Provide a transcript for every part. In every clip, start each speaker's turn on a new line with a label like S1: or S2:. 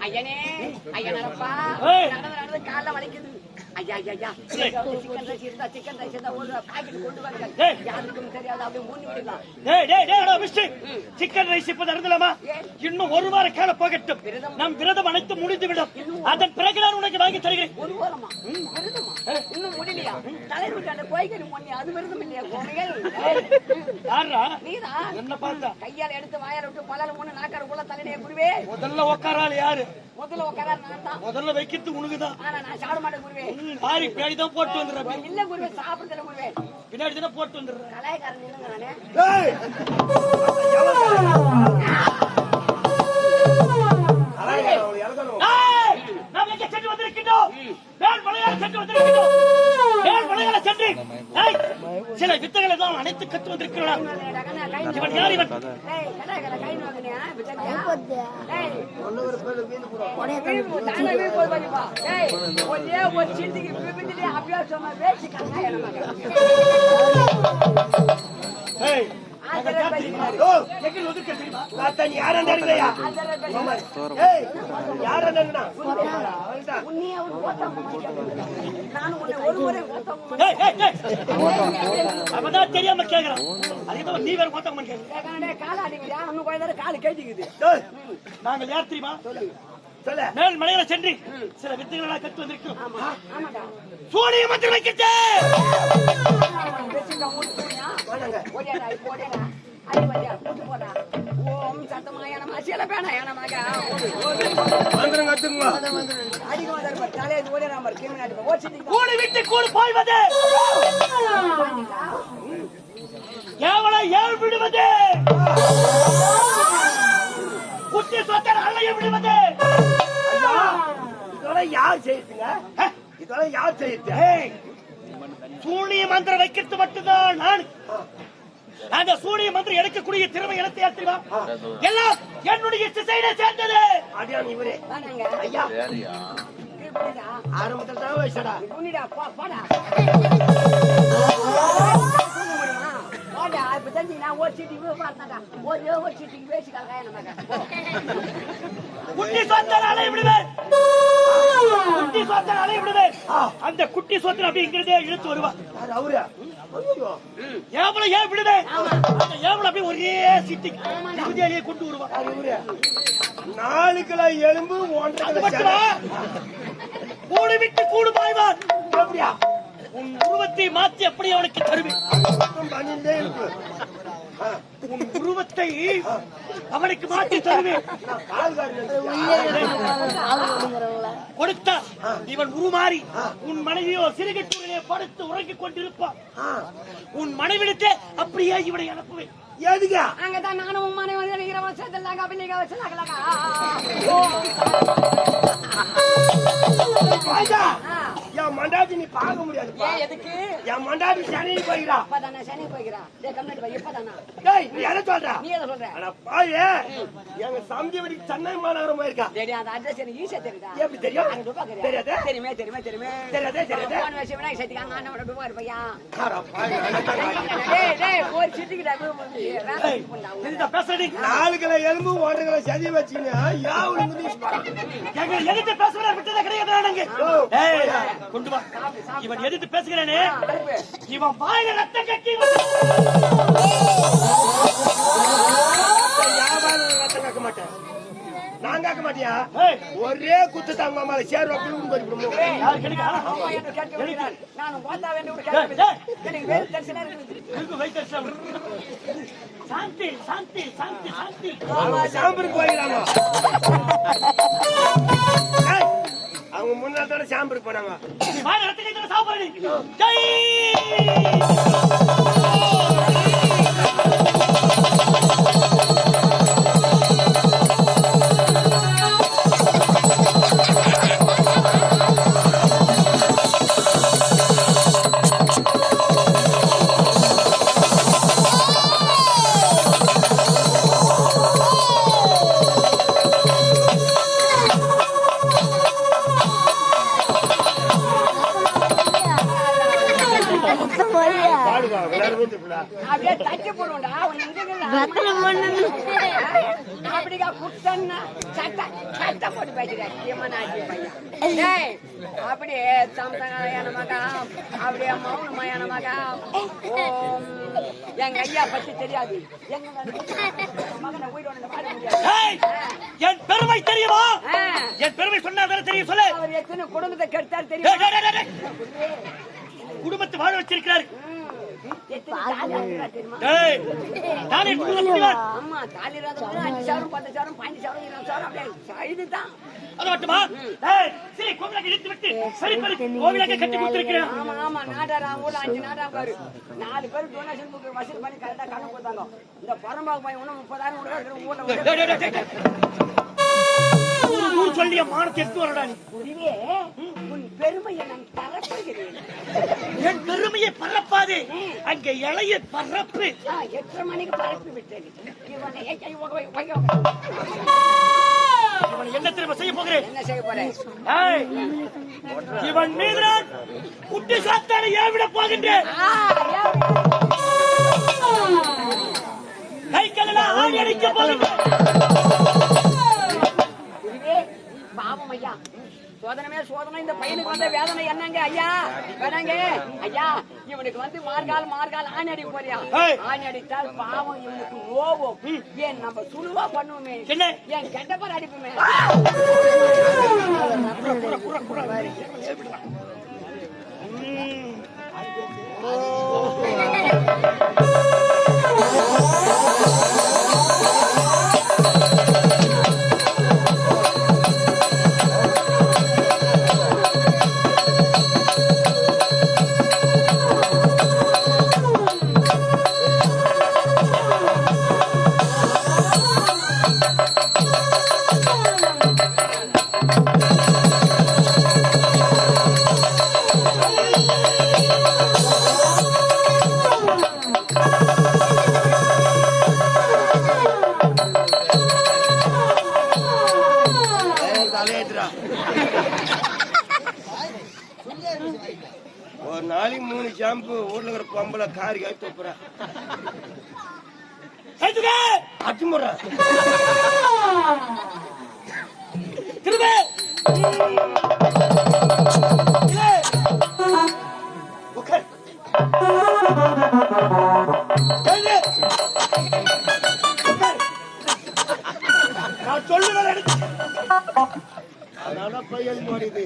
S1: ஐயனே. ஐயனப்பா. நடந்து நடந்து கால்ல வலிக்குது. ஐயா ஐயா சிக்கன் ரைஸ் இருந்தா சிக்கன் ரைஸ் இருந்தா ஒரு பாக்கெட் கொண்டு வாங்க. யாருக்கும் தெரியாது அப்படியே மூணு விடலாம்
S2: டேய், டேய், டேய், அடா, மிஸ்டர். சிக்கன் ரைஸ் இப்ப அருந்தலாமா?
S1: ஏன்?
S2: இன்னும் ஒரு வார காலம் போகட்டும்.
S1: விரதம்.
S2: நம் விரதம் அனைத்து முடிந்துவிடும். அதன் பிறகு நான் உனக்கு வாங்கி தருகிறேன்.
S1: ஒரு வாரமா? விரதமா இன்னும் முடியலையா? தலைவர் வீட்டு அந்த கோய்கறி மொழி அது விரதம் இல்லையா கோமைகள்
S2: யாரா
S1: நீதான்
S2: என்ன பார்த்தா?
S1: கையால எடுத்து வாயால விட்டு பலால மூணு நாக்கார உள்ள தலையிலே குருவே.
S2: முதல்ல உக்காராள் யாரு?
S1: முதல்ல உட்கார நான் தான்.
S2: முதல்ல வைக்கிறது உனக்குதான்.
S1: ஆனா நான் சாப்பிட மாட்டேன் குருவே.
S2: ஆரி பின்னாடி தான் போட்டு வந்துடுறேன்
S1: இல்ல குருவே சாப்பிடுறதுல குருவே.
S2: பின்னாடி தானே போட்டு வந்துடுறேன்
S1: கலாய்க்காரன் நானு?
S2: சில வித்தைகளை தான் அனைத்து கத்து வந்திருக்கிறான் இவன் யார் இவன்
S1: ஏய், கலாய்க்கார கை நோக்குனியா? விட்டனியா? ஓட்டாம மாட்டியா?
S2: ஏய், ஏய், ஏய். அவன்தான் தெரியாம கேக்குறான் அதுக்கு நீ வேற
S1: கேட்கானே, காலை கேட்டுக்குது.
S2: நாங்கள் யார் தெரியுமா
S3: சொல்லு.
S2: மேல் மலையில சென்று சில வித்தைகளை கற்று வந்திருக்கிறோம். சூரிய மந்திரம் வைக்கிட்டு
S1: பேசிட்டு
S3: மந்திரம்
S2: கூடு விட்டு கூடு எவளை ஏழ் விடுவது குத்தி சொத்தர் அலைய விடுவது
S3: இதெல்லாம் யார் இதெல்லாம் யார் செய்யுது?
S2: சூனிய மந்திரம் வைக்கிறது மட்டும்தான் அந்த சூனிய மந்திரம் எடுக்கக்கூடிய திறமை எனக்கு யார் தெரியுமா எல்லாம் என்னுடைய திசையில சேர்ந்தது
S3: அடியான் இவரே.
S1: வாடாங்க.
S3: ஐயா,
S1: கீழே போடுடா.
S3: ஆரம்பத்துல தான் வயசுடா.
S1: நீ குனிடா, போ, போடா. தூங்க முடியுமா? போடா, இப்ப தெரிஞ்சுக்கினா, ஒரு இவ்வளவு பார்த்தாடா. ஒரே ஒரு சீட்டுக்கு வேசி கலக்காய நமக. போ.
S2: குட்டி சொத்தர் அலைய விடுவேன் குட்டி விடுவேன் அந்த குட்டி சொத்தர் அப்படிங்கிறதே இழுத்து வருவான்
S3: யாரு அவரு?
S2: ஏவல ஏன் விடுவேன் அந்த ஏவல அப்படியே ஒரே சிட்டி விஜயிலேயே கொண்டு வருவான்?
S3: நாலு கிலோ எலும்பு ஒன்றரை.
S2: கூடு விட்டு கூடு பாய்வான்.
S3: எப்படியா?
S2: உன் உருவத்தை மாற்றி அப்படி அவனுக்கு தருவேன்? உன் உருவத்தை அவனுக்கு மாற்றி தருவேன்.
S3: நான் கால்காரன்
S2: கொடுத்தா இவன் உருமாறி உன் மனைவியோ சிறுகட்டூரிலே படுத்து உறங்கிக் கொண்டிருப்பான். உன் மனைவிடத்தே அப்படியே இவனை அனுப்புவேன்.
S3: எதுக்கு?
S1: அங்கதான் நானும் உன் மனைவி வந்து வருஷத்துல கபிலிக வச்சுனாக்கலக்கா
S3: ராஜா, என் மண்டாட்டி நீ பார்க்க முடியாதுப்பா.
S1: ஏன் எதுக்கு
S3: என் மண்டாட்டி சனியை போய்கிறா.
S1: சனி கம்மிட்டு போய் இப்பதானா
S3: டேய், நீ எதை சொல்ற?
S1: நீ எதை சொல்ற
S3: அட பாவி, எங்க சந்தி வரைக்கும் சென்னை மாநகரம் போயிருக்கா.
S1: டேடி அந்த அட்ரஸ் எனக்கு ஈஸியா தெரியுதா
S3: எப்படி தெரியும்?
S1: அங்க டுபா கறியா?
S3: தெரியாது?
S1: தெரியுமே தெரியுமே தெரியுமே
S3: தெரியாதே, தெரியாதே.
S1: போன விநாயகர் அங்க இருப்பையா டேய் டேய் ஒரு
S2: தெரியுதா
S3: நாலு கிலோ எலும்பு ஒன்றரை கிலோ சதி உனக்கு நீ?
S2: எங்க விட்டதே கிடையாது ஏய், கொண்டு வா. இவன் எதிர்த்து பேசுகிறேனே. இவன் வாயில ரத்தம் கட்டி
S3: ரத்தம் காக்க மாட்டேன். நான் காக்க மாட்டியா ஒரே குத்து தாங்க மேல சேர்
S1: கேட்க
S2: வைத்து வச்சிட்டாங்க. சாந்தி சாந்தி சாந்தி சாந்தி.
S3: சாம்பருக்கு போயிடலாமா அவங்க முன்னாள் தானே சாம்பருக்கு போனாங்க
S2: நீ
S1: அப்படிக்கா குட்டன்னா சட்டை சட்டை போட்டு பேசுறேன் இவனாச்சி பையன். டேய் அப்படியே சம்சங்காயான மகா அப்படியே மௌனமான மகா ஓம். எங்க ஐயா பத்தி தெரியாது.
S2: என் பெருமை தெரியுமா? என் பெருமை சொன்னா தெரியும் சொல்லு.
S1: அவர் எத்தனை குடும்பத்தை கெடுத்தாரு தெரியும்.
S2: குடும்பத்தை வாழ வச்சிருக்கிறாரு. கட்டி கொடுத்திருக்கிறேன்
S1: ஆமா ஆமா நாடாரா ஊர்ல அஞ்சு நாடா பாரு. நாலு பேர் டொனேஷன் புக் வசூல் பண்ணி கரெக்டா கணக்கு கொடுத்தாங்க. இந்த பரம்பாக்கு பையன் ஒண்ணு முப்பதாயிரம் கொடுக்குறாரு ஊர்ல
S2: சொல்லிய மானத்தை எடுத்து வரடா நீ.
S1: பெருமையை நான் தரப்படுகிறேன்
S2: என் பெருமையை பரப்பாது. அங்க இளைய பரப்பு.
S1: ஆ, எட்டரை மணிக்கு பரப்பி விட்டேன்.
S2: என்ன திரும்ப செய்ய போகிறேன்?
S1: என்ன செய்ய போறேன்?
S2: இவன் மீது குட்டி சாத்தானை ஏவிட போகின்றேன்? கை களெல்லாம் ஆணி அடிக்க போகின்றேன்.
S1: பாவம் ஐயா. சோதனமே சோதனை. இந்த பையனுக்கு வந்த வேதனை என்னங்க ஐயா? வேணாங்க. ஐயா இவனுக்கு வந்து மார்கால் மார்கால் ஆணி அடிக்க போறியா. ஆணி அடித்தால் பாவம் இவனுக்கு நோவும் ஏன் நம்ம சுழுவா பண்ணுவோமே? ஏன் கெட்ட பேர் அடிப்புமே
S2: ம்.
S3: ஷாம்பு ஊர்ல இருக்கிற பொம்பளை காரி காய் தொப்புறா.
S2: கைதுக!
S3: அத்துமுறை
S2: திரும்ப. நான் எடுத்து.
S3: அதனால பையன் ஓடிது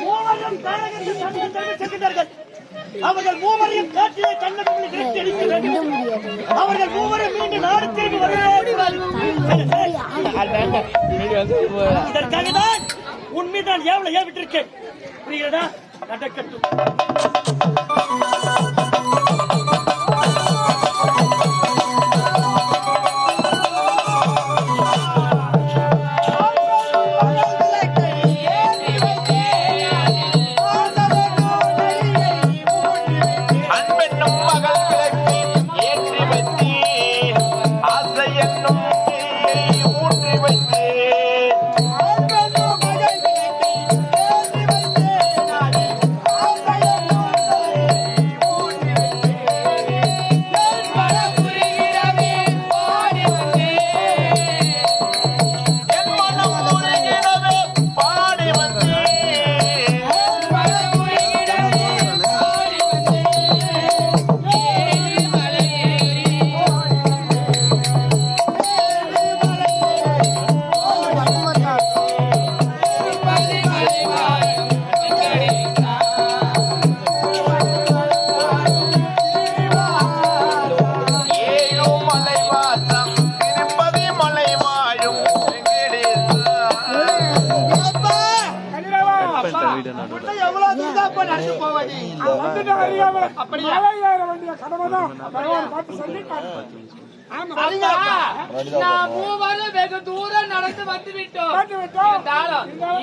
S2: மூவரும் தாரகத்தில் தன்னை தன்னை அவர்கள் மூவரையும் காற்றிலே கண்ணத்தில் நிறுத்தி வேண்டும். அவர்கள் மூவரும் மீண்டும் நாடு திரும்பி வருவார்கள் இதற்காக தான் உன் மீது நான் ஏவலை ஏவிட்டிருக்கேன். புரிகிறதா? நடக்கட்டும்.
S4: நடந்து போவடி
S5: வந்துட்டு அறியாம
S4: அப்படியா?
S5: மலை ஏற வேண்டிய கடமைதான். பகவான் பார்த்து சொல்லி
S4: சரிங்க
S6: நான் மூவரும் வெகு தூரம் நடந்து வந்து விட்டோம்.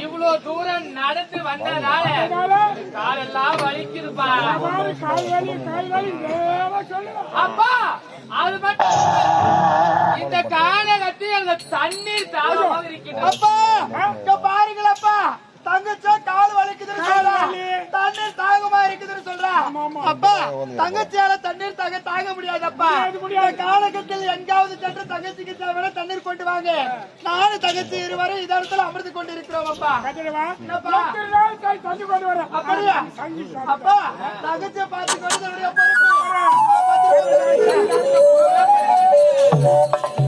S6: இவ்வளவு தூரம் நடந்து வந்ததால காலெல்லாம் வலிக்குதுப்பா. அப்பா அது மட்டும். இந்த காலை கட்டி அந்த தண்ணீர்
S4: அப்பா இங்க பாருங்களப்பா தங்கச்சா கால் வலிக்குதுன்னு சொல்றா. தண்ணீர் தாகமா இருக்குதுன்னு சொல்றா. அப்பா தங்கச்சியால தண்ணீர் தாங்க தாங்க முடியாதப்பா. காலகட்டத்தில் எங்காவது சென்று தங்கச்சிக்கு தேவையான தண்ணீர் கொண்டு வாங்க. நானும் தங்கச்சி இருவரும் இந்த அமர்ந்து கொண்டு இருக்கிறோம் அப்பா அப்படியா அப்பா தங்கச்சியை பார்த்து கொண்டு பொறுப்பு